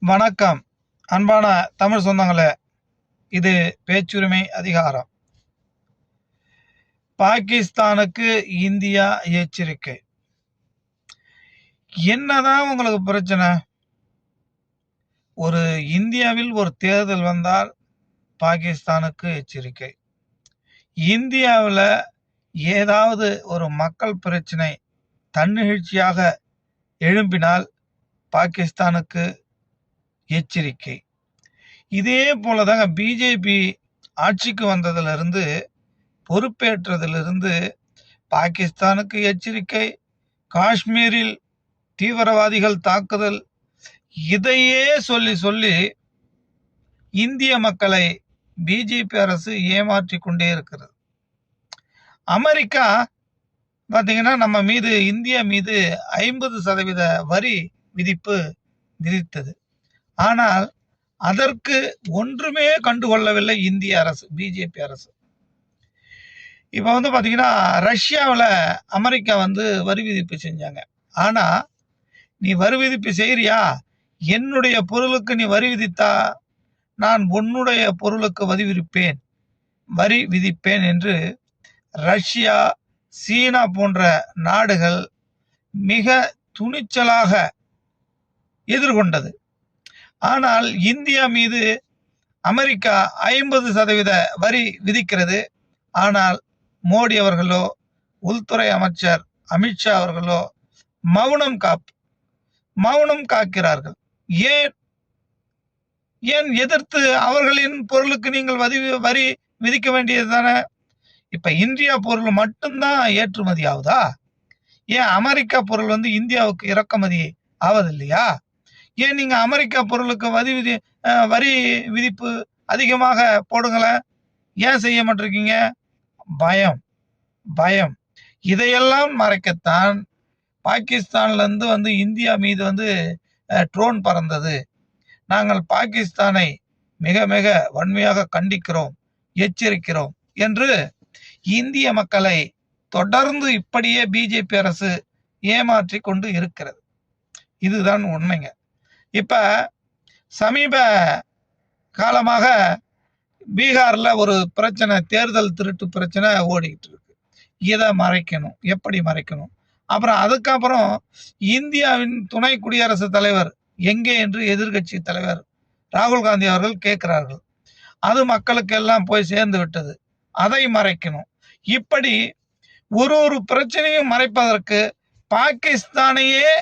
வணக்கம். அன்பான தமிழ் சொந்தங்களே இது பேச்சுரிமை அதிகாரம். பாகிஸ்தானுக்கு இந்தியா எச்சரிக்கை. என்னதான் உங்களுக்கு பிரச்சனை? ஒரு இந்தியாவில் ஒரு தேர்தல் வந்தால் பாகிஸ்தானுக்கு எச்சரிக்கை. இந்தியாவில் ஏதாவது ஒரு மக்கள் பிரச்சனை தன்னிகழ்ச்சியாக எழும்பினால் பாகிஸ்தானுக்கு எச்சரிக்கை. இதே போல தாங்க பிஜேபி ஆட்சிக்கு வந்ததிலிருந்து பொறுப்பேற்றதிலிருந்து பாகிஸ்தானுக்கு எச்சரிக்கை காஷ்மீரில் தீவிரவாதிகள் தாக்குதல் இதையே சொல்லி சொல்லி இந்திய மக்களை பிஜேபி அரசு ஏமாற்றி கொண்டே இருக்கிறது. அமெரிக்கா பார்த்தீங்கன்னா நம்ம மீது இந்தியா மீது ஐம்பது சதவீத வரி விதிப்பு விதித்தது. ஆனால் அதற்கு ஒன்றுமே கண்டுகொள்ளவில்லை இந்திய அரசு பிஜேபி அரசு. இப்போ வந்து பார்த்தீங்கன்னா ரஷ்யாவில் அமெரிக்கா வந்து வரி விதிப்பு செஞ்சாங்க. ஆனால் நீ வரி விதிப்பு செய்கிறியா என்னுடைய பொருளுக்கு நீ வரி விதித்தா நான் உன்னுடைய பொருளுக்கு வரி விதிப்பேன் வரி விதிப்பேன் என்று ரஷ்யா சீனா போன்ற நாடுகள் மிக துணிச்சலாக எதிர்கொண்டது. ஆனால் இந்தியா மீது அமெரிக்கா ஐம்பது சதவீத வரி விதிக்கிறது. ஆனால் மோடி அவர்களோ உள்துறை அமைச்சர் அமித்ஷா அவர்களோ மௌனம் காப் மௌனம் காக்கிறார்கள். ஏன்? ஏன் எதிர்த்து அவர்களின் பொருளுக்கு நீங்கள் வரி வரி விதிக்க வேண்டியது தானே? இப்ப இந்தியா பொருள் மட்டும்தான் ஏற்றுமதி ஆகுதா? ஏன் அமெரிக்கா பொருள் வந்து இந்தியாவுக்கு இறக்குமதி ஆவதில்லையா? ஏன் நீங்கள் அமெரிக்கா பொருளுக்கு வரி விதி வரி விதிப்பு அதிகமாக போடுங்களேன் ஏன் செய்ய மாட்டிருக்கீங்க? பயம் பயம். இதையெல்லாம் மறைக்கத்தான் பாகிஸ்தான்லேருந்து வந்து இந்தியா மீது வந்து ட்ரோன் பறந்தது. நாங்கள் பாகிஸ்தானை மிக மிக வன்மையாக கண்டிக்கிறோம் எச்சரிக்கிறோம் என்று இந்திய மக்களை தொடர்ந்து இப்படியே பிஜேபி அரசு ஏமாற்றி கொண்டு இருக்கிறது. இதுதான் உண்மைங்க. இப்போ சமீப காலமாக பீகாரில் ஒரு பிரச்சனை தேர்தல் திருட்டு பிரச்சனை ஓடிக்கிட்டு இருக்கு. இதை மறைக்கணும். எப்படி மறைக்கணும்? அப்புறம் அதுக்கப்புறம் இந்தியாவின் துணை குடியரசுத் தலைவர் எங்கே என்று எதிர்க்கட்சி தலைவர் ராகுல் காந்தி அவர்கள் கேட்கிறார்கள். அது மக்களுக்கு எல்லாம் போய் சேர்ந்து விட்டது. அதை மறைக்கணும். இப்படி ஒரு ஒரு பிரச்சனையும் மறைப்பதற்கு பாகிஸ்தானையே